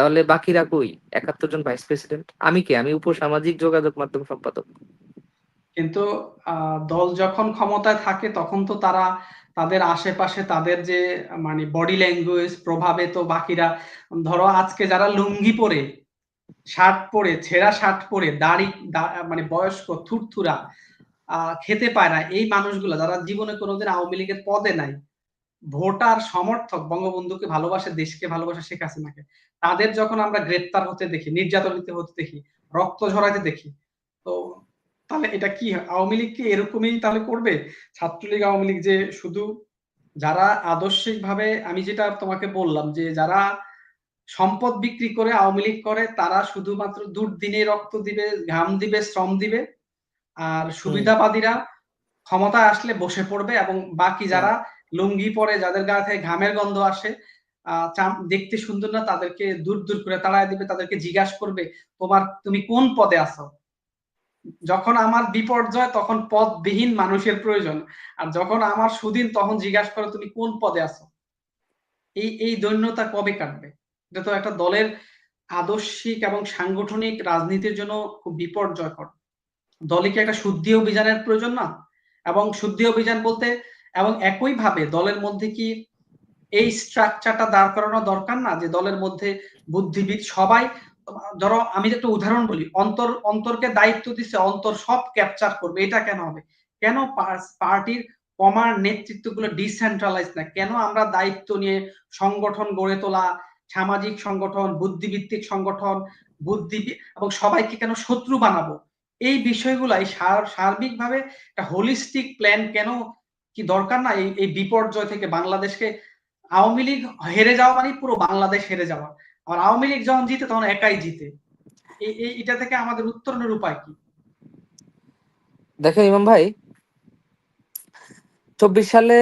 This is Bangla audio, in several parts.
তাহলে বাকিরা কই? একাত্তর জন ভাইস প্রেসিডেন্ট আমি কে? আমি উপসামাজিক যোগাযোগ মাধ্যম সম্পাদক। কিন্তু দল যখন ক্ষমতায় থাকে, তখন তো তারা তাদের আশেপাশে তাদের যে মানে বডি ল্যাঙ্গুয়েজ প্রভাবে তো বাকিরা, ধরো আজকে যারা লুঙ্গি পরে, শার্ট পরে, ছেঁড়া শার্ট পরে, দাড়ি মানে বয়স্ক, থুরথুরা খেতে পায় না, এই মানুষগুলো যারা জীবনে কোনোদিন আওয়ামী লীগের পদে নাই ভোটার সমর্থক বঙ্গবন্ধুকে ভালোবাসে দেশকে ভালোবাসে শেখ হাসিনাকে। তাদের যখন আমরা গ্রেপ্তার হতে দেখি নির্যাতনিত হতে দেখি রক্ত ঝরাইতে দেখি তো তাহলে এটা কি? আওয়ামী লীগ কি এরকমই তাহলে করবে? ছাত্রলীগ আওয়ামী লীগ যে শুধু যারা আদর্শিক ভাবে আমি যেটা তোমাকে বললাম যে যারা সম্পদ বিক্রি করে আওয়ামী লীগ করে তারা শুধুমাত্র দুর্দিনে রক্ত দিবে ঘাম দিবে শ্রম দিবে আর সুবিধাবাদীরা ক্ষমতায় আসলে বসে পড়বে এবং বাকি যারা লুঙ্গি পরে যাদের গা থেকে ঘামের গন্ধ আসে দেখতে সুন্দর না, তাদেরকে দূর দূর করে তাড়ায় দিবে, তাদেরকে জিজ্ঞাসা করবে, তোমার, তুমি কোন পদে আছো? যখন আমার বিপর্যয়, তখন পদবিহীন মানুষের প্রয়োজন। আর যখন আমার সুদিন, তখন জিজ্ঞাসা করে, তুমি কোন পদে আছো? এই এই দৈন্যতা কবে কাটবে? এটা তো একটা দলের আদর্শিক এবং সাংগঠনিক রাজনীতির জন্য খুব বিপর্যয়কর। দলে কি একটা শুদ্ধি অভিযানের প্রয়োজন না? এবং শুদ্ধি অভিযান বলতে এবং একইভাবে দলের মধ্যে কি এই স্ট্রাকচারটা দাঁড় করানো দরকার না? যে দলের মধ্যে বুদ্ধিবিদ সবাই, ধরো আমি একটা উদাহরণ বলি, অন্তর, অন্তরকে দায়িত্ব দিচ্ছে অন্তর সব ক্যাপচার করবে, এটা কেন হবে? কেন পার্টির কমার নেতৃত্বগুলো ডিসেন্ট্রালাইজ না? কেন আমরা দায়িত্ব নিয়ে সংগঠন গড়ে তোলা, সামাজিক সংগঠন বুদ্ধিভিত্তিক সংগঠন বুদ্ধি এবং সবাইকে কেন শত্রু বানাবো? এই বিষয়গুলাই সার্বিকভাবে একটা হোলিস্টিক প্ল্যান কেন কি দরকার না? এই বিপর্যয় থেকে বাংলাদেশকে আওয়ামী লীগ হেরে যাওয়া মানে পুরো বাংলাদেশ হেরে যাওয়া। আর আওয়ামী লীগ যখন জিতে তখন একাই জিতে। এটা থেকে আমাদের উত্তরণের উপায় কি? দেখেন ইমাম ভাই, চব্বিশ সালে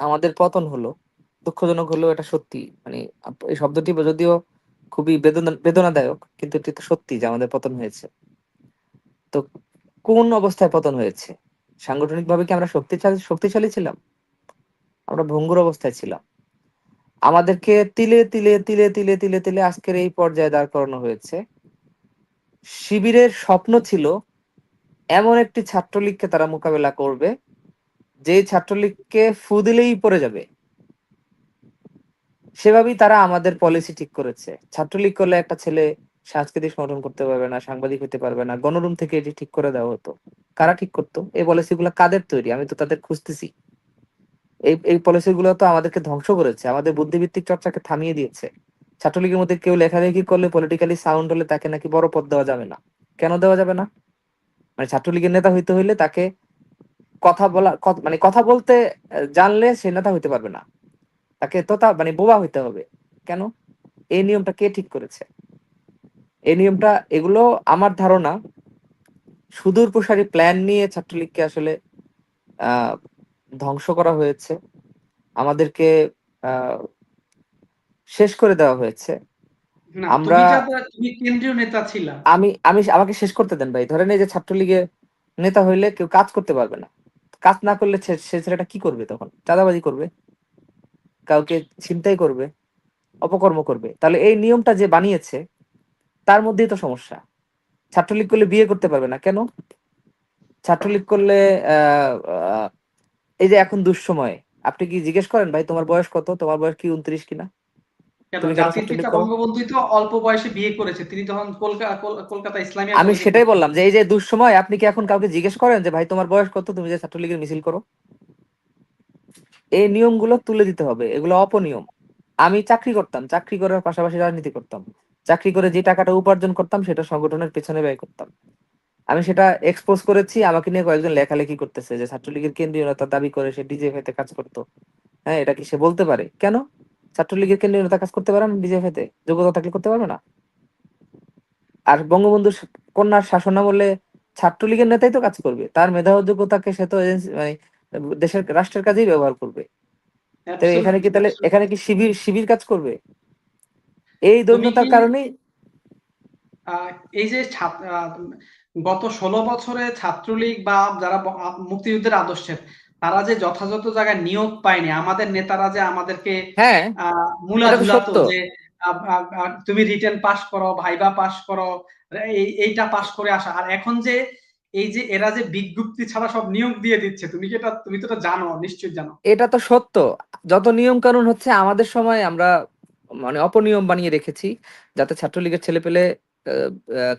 আমাদের পতন হলো। দুঃখজনক হলো এটা সত্যি। মানে এই শব্দটি যদিও খুবই বেদনা বেদনাদায়ক, কিন্তু এটি তো সত্যি যে আমাদের পতন হয়েছে। তো কোন অবস্থায় পতন হয়েছে? সাংগঠনিক ভাবে কি আমরা শক্তিশালী শক্তিশালী ছিলাম? আমরা ভঙ্গুর অবস্থায় ছিলাম। আমাদেরকে তিলে তিলে তিলে তিলে তিলে তিলে আজকের এই পর্যায়ে দাঁড় করানো হয়েছে। শিবিরের স্বপ্ন ছিল এমন একটি ছাত্রলীগকে তারা মোকাবেলা করবে, যে ছাত্রলীগকে ফু দিলেই পড়ে যাবে। সেভাবেই তারা আমাদের পলিসি ঠিক করেছে। ছাত্রলীগ করলে একটা ছেলে সাংস্কৃতিক সংগঠন করতে পারবে না, সাংবাদিক হতে পারবে না, গণরুম থেকে এটি ঠিক করে দেওয়া হতো। কারা ঠিক করতো? এই পলিসি গুলো কাদের তৈরি? আমি তো তাদের খুঁজতেছি। এই এই পলিসি গুলো তো আমাদেরকে ধ্বংস করেছে। আমাদের বুদ্ধিভিত্তিক চর্চাকে থামিয়ে দিয়েছে। ছাত্রলীগের মধ্যে কেউ লেখালেখি করলে পলিটিক্যালি সাউন্ড হলে তাকে নাকি বড় পদ দেওয়া যাবে না। কেন দেওয়া যাবে না? মানে ছাত্রলীগের নেতা হইতে হইলে তাকে কথা বলা মানে কথা বলতে জানলে সে নেতা হইতে পারবে না। তাকে তো তা মানে বোবা হইতে হবে। কেন? এই নিয়মটা কে ঠিক করেছে? এই নিয়মটা, এগুলো আমার ধারণা সুদূর প্রসারী প্ল্যান নিয়ে ছাত্রলীগকে আসলে আহ ধ্বংস করা হয়েছে। আমাদেরকে শেষ করে দেওয়া হয়েছে। আমরা কেন্দ্রীয় নেতা ছিলাম আমি আমি আমাকে শেষ করতে দেন ভাই। ধরেন এই যে ছাত্রলীগের নেতা হইলে কেউ কাজ করতে পারবে না। কাজ না করলে সে ছেলেটা কি করবে তখন? চাঁদাবাজি করবে। কাউকে চিন্তাই করবে। অপকর্ম করবে। তাহলে এই নিয়মটা যে বানিয়েছে তার মধ্যেই তো সমস্যা। ছাত্রলীগ করলে বিয়ে করতে পারবে না কেন? ছাত্রলীগ করলে এই যে এখন দুঃসময় আপনি কি জিজ্ঞেস করেন ভাই তোমার বয়স কত? তোমার বয়স কি উনত্রিশ কিনা? আমি সেটাই বললাম যে এই যে দুঃসময় আপনি কি এখন কাউকে জিজ্ঞেস করেন যে ভাই তোমার বয়স কত? তুমি যে ছাত্রলীগের মিছিল করো? এই নিয়মগুলো তুলে দিতে হবে। এগুলো অপনিয়ম। আমি চাকরি করতাম চাকরি করার পাশাপাশি রাজনীতি করতাম। চাকরি করে যে টাকাটা উপার্জন করতাম সেটা সংগঠনের পেছনে ব্যয় করতাম। আমি সেটা এক্সপোজ করেছি আমাকে নিয়ে কয়েকজন লেখালেখি করতেছে যে ছাত্রলীগের কেন্দ্রীয় নেতা দাবি করে সে ডিজেফেতে কাজ করতো। হ্যাঁ এটা কি সে বলতে পারে? কেন? ছাত্রলীগের কেন্দ্রীয় নেতা কাজ করতে পারে না ডিজেফেতে? যোগ্যতা থাকলে করতে পারবে না? আর বঙ্গবন্ধু কন্যার শাসন আমলে ছাত্রলীগের নেতাই তো কাজ করবে। তার মেধা যোগ্যতাকে সে তো মানে দেশের রাষ্ট্রের কাজেই ব্যবহার করবে। এখানে কি তাহলে এখানে কি শিবির শিবির কাজ করবে? এই দৈন্যতার কারণেই এই যে গত ষোলো বছরে ছাত্রলীগ বা যারা মুক্তিযুদ্ধের আদর্শের তারা যে যথাযথ জায়গায় নিয়োগ পায়নি আমাদের নেতারা যে আমাদেরকে হ্যাঁ যে আ- তুমি রিটেন পাস করো ভাইবা পাস করো এই এইটা পাস করে আসা। আর এখন যে এই যে এরা যে বিজ্ঞপ্তি ছাড়া সব নিয়োগ দিয়ে দিচ্ছে তুমি কি এটা তুমি তো এটা জানো নিশ্চয়ই জানো। এটা তো সত্য। যত নিয়ম কানুন হচ্ছে আমাদের সময় আমরা মানে অপনিয়ম বানিয়ে রেখেছি, যাতে ছাত্রলীগের ছেলে পেলে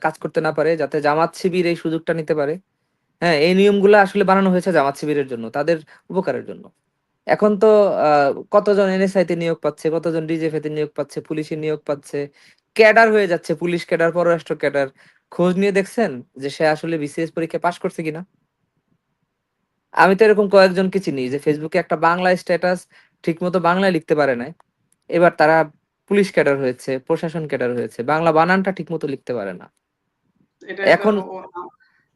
কাজ করতে না পারে, যাতে জামাত শিবির এই সুযোগটা নিতে পারে। হ্যাঁ এই নিয়মগুলো আসলে বানানো হয়েছে জামাত শিবিরের জন্য, তাদের উপকারের জন্য। এখন তো কতজন এনএসআই তে নিয়োগ পাচ্ছে, কতজন ডিজিএফ তে নিয়োগ পাচ্ছে, পুলিশে নিয়োগ পাচ্ছে, ক্যাডার হয়ে যাচ্ছে, পুলিশ ক্যাডার, পররাষ্ট্র ক্যাডার। খোঁজ নিয়ে দেখছেন যে সে আসলে বিসিএস পরীক্ষা পাশ করছে কিনা? আমি তো এরকম কয়েকজনকে চিনি যে ফেসবুকে একটা বাংলা স্ট্যাটাস ঠিক মতো বাংলায় লিখতে পারে না এবার তারা পুলিশ ক্যাডার হয়েছে প্রশাসন ক্যাডার হয়েছে বাংলা বানানটা ঠিক মতো লিখতে পারে না। এখন-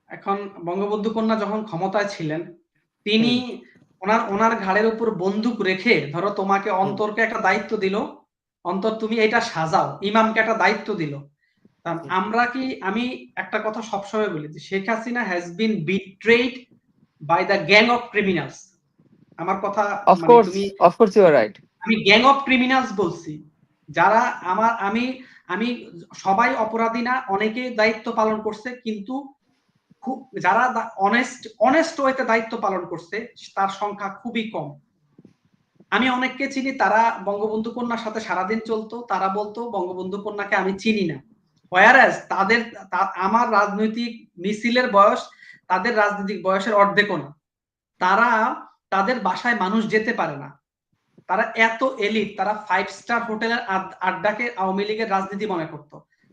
এখন বঙ্গবন্ধু কন্যা যখন ক্ষমতায় ছিলেন তিনি ওনার ওনার ঘাড়ের উপর বন্দুক রেখে ধরো তোমাকে অন্তরকে একটা দায়িত্ব দিল অন্তর তুমি এটা সাজাও ইমামকে একটা দায়িত্ব দিল। আমরা কি আমি একটা কথা সবসময় বলি যে Sheikh Hasina has been betrayed by the gang of criminals আমার কথা of course of course you are right আমি গ্যাং অফ ক্রিমিনালস বলছি। যারা আমার, আমি আমি সবাই অপরাধী না অনেকে দায়িত্ব পালন করছে, কিন্তু খুব, যারা অনেস্ট অনেস্ট ওয়েতে দায়িত্ব পালন করছে, তার সংখ্যা খুবই কম। আমি অনেককে চিনি, তারা বঙ্গবন্ধু কন্যার সাথে সারাদিন চলতো, তারা বলতো, বঙ্গবন্ধু কন্যাকে আমি চিনি না। হোয়ারাজ তাদের আমার রাজনৈতিক মিছিলের বয়স, তাদের রাজনৈতিক বয়সের অর্ধেকও না। তারা, তাদের বাসায় মানুষ যেতে পারে না। তারা এত এলিট, তারা ফাইভ স্টার হোটেলের আড্ডাকে আওয়ামী লীগের রাজনীতি মনে করত।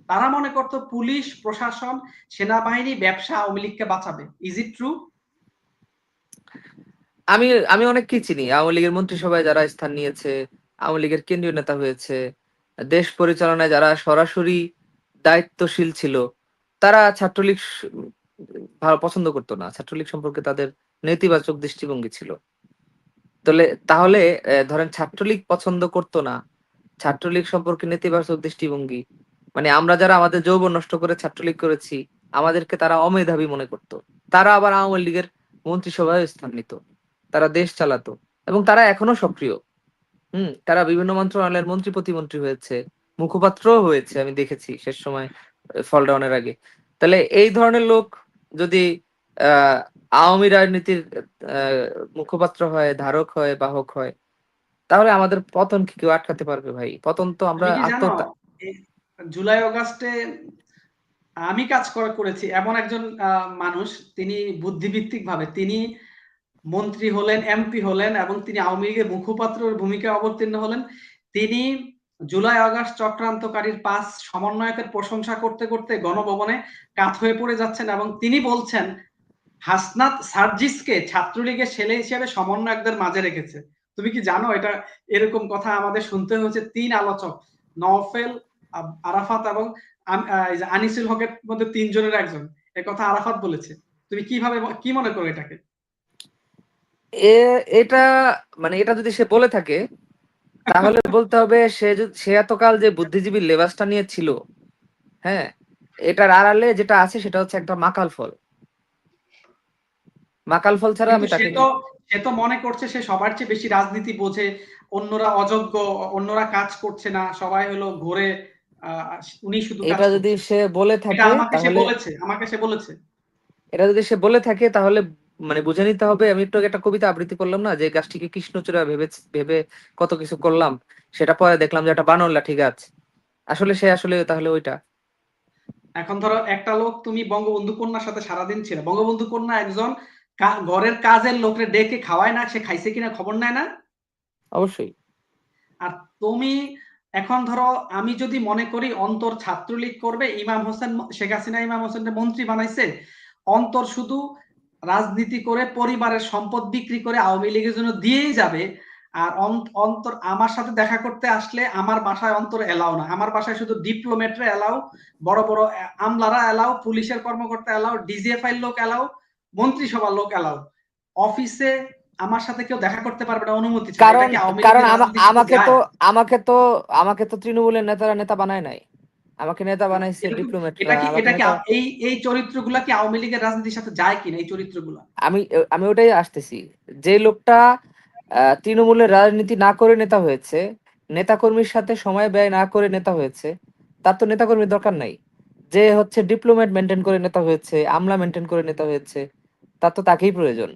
তারা মনে করত পুলিশ, প্রশাসন, সেনাবাহিনী, ব্যবসা আওয়ামী লীগকে বাঁচাবে। ইজ ইট ট্রু আমি আমি অনেককেই চিনি। আওয়ামী লীগের মন্ত্রিসভায় যারা স্থান নিয়েছে, আওয়ামী লীগের কেন্দ্রীয় নেতা হয়েছে, দেশ পরিচালনায় যারা সরাসরি দায়িত্বশীল ছিল, তারা ছাত্রলীগ পছন্দ করতো না। ছাত্রলীগ সম্পর্কে তাদের নেতিবাচক দৃষ্টিভঙ্গি ছিল। তাহলে তাহলে ধরেন ছাত্রলীগ পছন্দ করতো না। ছাত্রলীগ সম্পর্কে নেতিবাচক দৃষ্টিভঙ্গি। মানে আমরা যারা আমাদের যৌবন নষ্ট করে ছাত্রলীগ করেছি, আমাদেরকে তারা অমেধাবী মনে করতো। তারা আবার আওয়ামী লীগের মন্ত্রিসভায় স্থান নিত। তারা দেশ চালাতো। এবং তারা এখনও সক্রিয়। হুম, তারা বিভিন্ন মন্ত্রণালয়ের মন্ত্রী প্রতিমন্ত্রী হয়েছে। মুখপাত্রও হয়েছে, আমি দেখেছি শেষ সময় ফল ডাউনের আগে। তাহলে এই ধরনের লোক যদি আওয়ামী রাজনীতির মুখপাত্র হয় ধারক হয় বাহক হয় তাহলে আমাদের পতন কি কেউ আটকাতে পারবে ভাই? পতন তো আমরা আত্মহত্যা জুলাই অগাস্টে আমি কাজ করে করেছি এমন একজন মানুষ তিনি বুদ্ধিভিত্তিক ভাবে তিনি মন্ত্রী হলেন এমপি হলেন এবং তিনি আওয়ামী লীগের মুখপাত্রের ভূমিকায় অবতীর্ণ হলেন। তিনি জুলাই আগস্ট চক্রান্তকারীর পাঁচ সমন্বয়কের প্রশংসা করতে করতে গণভবনে কাত হয়ে পড়ে যাচ্ছেন এবং তিনি বলছেন হাসনাত সার্জিসকে ছাত্রলীগের ছেলে হিসেবে সমন্বয়কদের মাঝে রেখেছে। তুমি কি জানো এটা এরকম কথা আমাদের শুনতে হয়েছে তিন আলোচক, নওফেল আরাফাত এবং আনিসুল হকের মধ্যে তিনজনের একজন। এ কথা আরাফাত বলেছে। তুমি কীভাবে কি মনে করো এটাকে? এটা মানে এটা যদি সে বলে থাকে, তাহলে বলতে হবে সে সে এতকাল যে বুদ্ধিজীবীর লেবাসটা নিয়ে ছিল হ্যাঁ এটার আড়ালে যেটা আছে সেটা হচ্ছে একটা মাকাল ফল। মাকাল ফল ছাড়া আমি তাকে সে তো সে তো মনে করছে সে সবার চেয়ে বেশি রাজনীতি বোঝে অন্যরা অযোগ্য অন্যরা কাজ করছে না সবাই হলো ঘুরে উনি শুধু এটা যদি সে বলে থাকে আমাকে সে বলেছে আমাকে সে বলেছে। এটা যদি সে বলে থাকে তাহলে মানে বুঝে নিতে হবে। আমি একটু একটা কবিতা আবৃত্তি করলাম না যে গাছটিকে কৃষ্ণচূড়া ভেবে ভেবে কত কিছু করলাম সেটা পরে দেখলাম যে একটা বানর লাঠি গাছ। আসলে সে আসলে তাহলে ওইটা। এখন ধরো একটা লোক তুমি বঙ্গবন্ধু কন্যার সাথে সারাদিন ছিল বঙ্গবন্ধু কন্যা একজন ঘরের কাজের লোকরে ডেকে খাওয়ায় না সে খাইছে কিনা খবর নেয় না? অবশ্যই। আর তুমি এখন ধরো আমি যদি মনে করি অন্তর ছাত্রলীগ করবে ইমাম হোসেন শেখ হাসিনা ইমাম হোসেনকে মন্ত্রী বানাইছে অন্তর শুধু রাজনীতি করে পরিবারের সম্পদ বিক্রি করে আওয়ামী লীগের জন্য দিয়েই যাবে আর অন্ত- অন্তর আমার সাথে দেখা করতে আসলে আমার বাসায় অন্তর এলাও না। আমার বাসায় শুধু ডিপ্লোমেটরা এলাও বড় বড় আমলারা এলাও পুলিশের কর্মকর্তা এলাও ডিজিএফআই লোক এলাও মন্ত্রিসভার লোক এলাও অফিসে আমার সাথে কেউ দেখা করতে পারবে না অনুমতি কারণ কারণ আমাকে তো আমাকে তো আমাকে তো তৃণমূলের নেতারা নেতা বানায় নাই। আমাকে নেতা বানাইছে ডিপ্লোমেটরা এটা কি এটা কি এই এই চরিত্রগুলা কি আওয়ামী লীগের রাজনীতির সাথে যায় কিনা এই চরিত্রগুলা? আমি আমি ওটাই আসতেছি। যে লোকটা তৃণমূলের রাজনীতি না করে নেতা হয়েছে নেতাকর্মীর সাথে সময় ব্যয় না করে নেতা হয়েছে তার তো নেতাকর্মীর দরকার নাই। যে হচ্ছে ডিপ্লোমেট মেনটেন করে নেতা হয়েছে আমলা মেনটেন করে নেতা হয়েছে তার তো তাকেই প্রয়োজন।